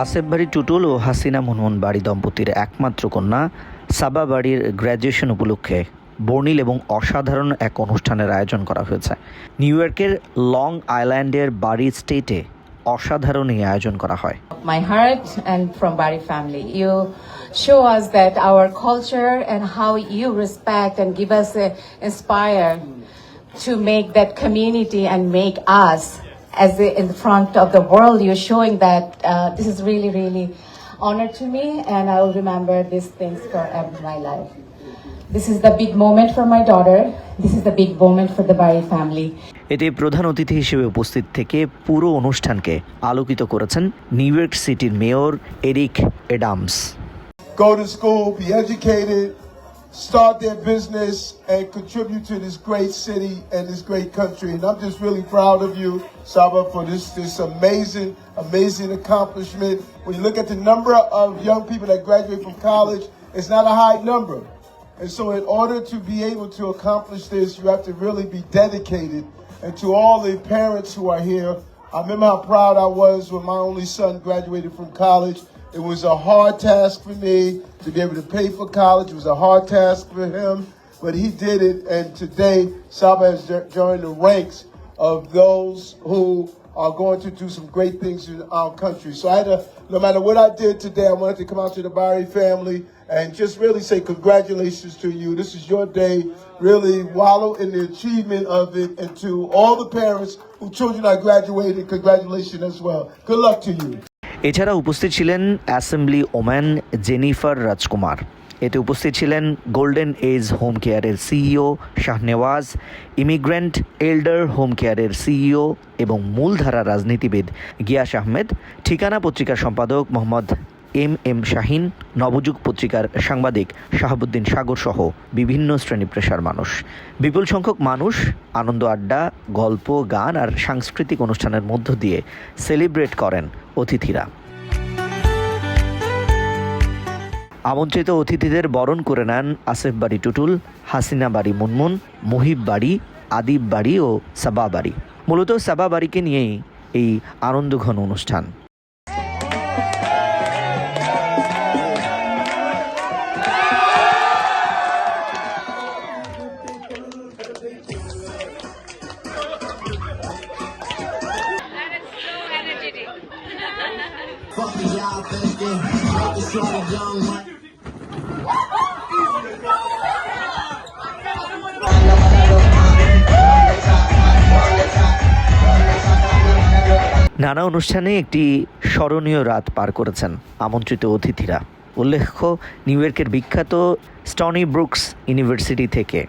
আসেফ বাড়ি টুটুল ও হাসিনা মুনমুন বাড়ি দম্পতির একমাত্র কন্যা সাবা বাড়ির গ্র্যাজুয়েশন উপলক্ষে বর্ণিল এবং অসাধারণ এক অনুষ্ঠানের আয়োজন করা হয়েছে নিউ ইয়র্কের লং আইল্যান্ডের বাড়ি স্টেটে অসাধারণ এই আয়োজন করা হয় heart and from Bari family. You show us that our culture and how you respect and give us uh, inspire to make that community and make us as the, in front of the world. You're showing that uh, this is really, really honor to me, and I will remember these things forever in my life. This is the big moment for my daughter. This is the big moment for the Bari family. এতে প্রধান অতিথি হিসেবে উপস্থিত থেকে পুরো অনুষ্ঠানকে আলোকিত করেছেন নিউ ইয়র্ক সিটির mayor Eric Adams go to school, be educated, start their business, and contribute to this great city and this great country. And I'm just really proud of you, Saba, for this this amazing, amazing accomplishment. When you look at the number of young people that graduate from college, it's not a high number. And so, in order to be able to accomplish this, you have to really be dedicated. And to all the parents who are here, I remember how proud I was when my only son graduated from college. It was a hard task for me to be able to pay for college. It was a hard task for him, but he did it. And today, Saba has joined the ranks of those who are going to do some great things in our country. So I had to, no matter what I did today, I wanted to come out to the Barry family and just really say congratulations to you. This is your day. Really wallow in the achievement of it. And to all the parents whose children are graduating, congratulations as well. Good luck to you. এছাড়া উপস্থিত ছিলেন assembly woman Jennifer রাজকুমার। এতে উপস্থিত ছিলেন golden age home কেয়ারের CEO Shahnewaz, immigrant elder home কেয়ারের CEO এবং মূলধারা রাজনীতিবিদ গিয়াস আহমেদ, ঠিকানা পত্রিকার সম্পাদক মোহাম্মদ এম এম শাহিন, নবযুগ পত্রিকার সাংবাদিক শাহাবুদ্দিন সাগর সহ বিভিন্ন শ্রেণি পেশার মানুষ। বিপুল সংখ্যক মানুষ, আনন্দ আড্ডা, গল্প, গান আর সাংস্কৃতিক অনুষ্ঠানের মধ্য দিয়ে সেলিব্রেট করেন অতিথিরা। আমন্ত্রিত অতিথিদের বরণ করে নেন আসেফ বাড়ি টুটুল, হাসিনা বাড়ি মুনমুন, মুহিব বাড়ি, আদিব বাড়ি ও সাবা বাড়ি। মূলত সাবা বাড়িকে নিয়েই এই আনন্দঘন অনুষ্ঠান। Y'all thinking. The young. নানা অনুষ্ঠানে একটি স্মরণীয় রাত পার করেছেন আমন্ত্রিত অতিথিরা উল্লেখ্য, নিউ ইয়র্কের বিখ্যাত স্টনি ব্রুকস ইউনিভার্সিটি থেকে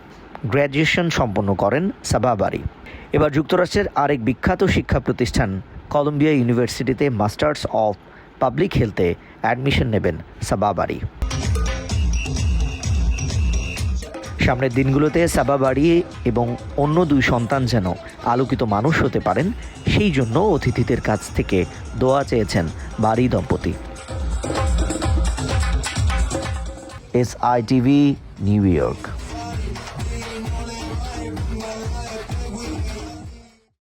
গ্র্যাজুয়েশন সম্পন্ন করেন সাবাবারি এবার যুক্তরাষ্ট্রের আরেক বিখ্যাত শিক্ষা প্রতিষ্ঠান, কলম্বিয়া ইউনিভার্সিটিতে মাস্টার্স অফ পাবলিক হেলথে অ্যাডমিশন নেবেন সাবাবারি সামনের দিনগুলোতে সাবা বাড়ি এবং অন্য দুই সন্তান যেন আলোকিত মানুষ হতে পারেন, সেই জন্য অতিথিদের কাছ থেকে দোয়া চেয়েছেন বাড়ি দম্পতি। S I TV New York.